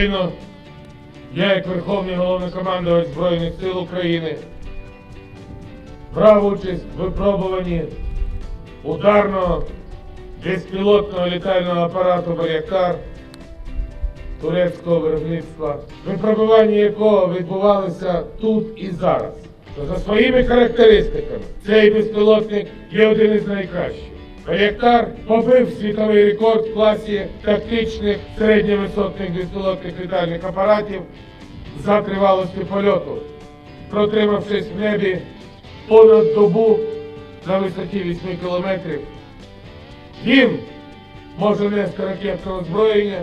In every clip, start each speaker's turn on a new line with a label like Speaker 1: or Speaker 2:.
Speaker 1: Щойно я, як Верховний головнокомандувач Збройних сил України, брав участь в випробуванні ударного безпілотного літального апарату Байрактар турецького виробництва, випробування якого відбувалося тут і зараз. За своїми характеристиками цей безпілотник є один із найкращих. Байрактар побив світовий рекорд в класі тактичних середньовисотних безпілотних літальних апаратів за тривалості польоту, протримавшись в небі понад добу на висоті 8 кілометрів. Він може нести ракетне озброєння,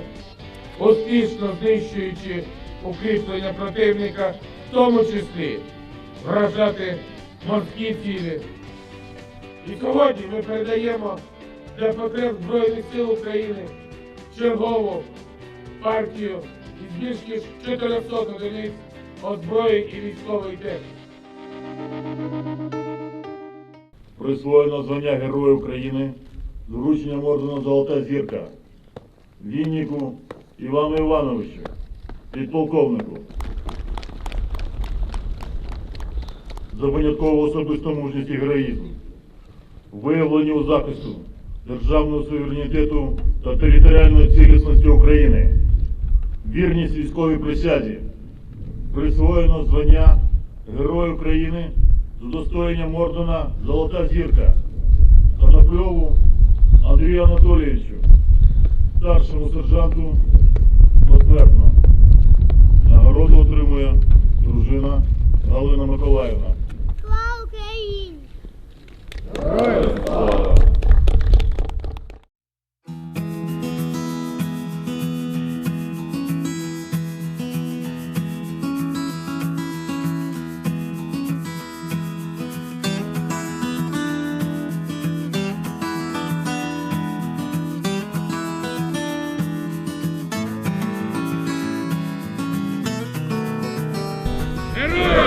Speaker 1: успішно знищуючи укріплення противника, в тому числі вражати морські цілі. І сьогодні ми передаємо для потреб Збройних сил України чергову партію із більш ніж 400 одиниць озброєнь і військової техніки.
Speaker 2: Присвоєно звання Героя України з врученням ордена Золота зірка Віннику Івану Івановичу, підполковнику. За виняткову особисту мужність і героїзм, виявлені у захисту державного суверенітету та територіальної цілісності України, вірність військовій присязі, присвоєно звання Герой України з удостоєнням ордена Золота зірка Конопльову Андрію Анатолійовичу, старшому сержанту посмертно. Нагороду отримує дружина Галина Миколаївна.
Speaker 1: Yeah.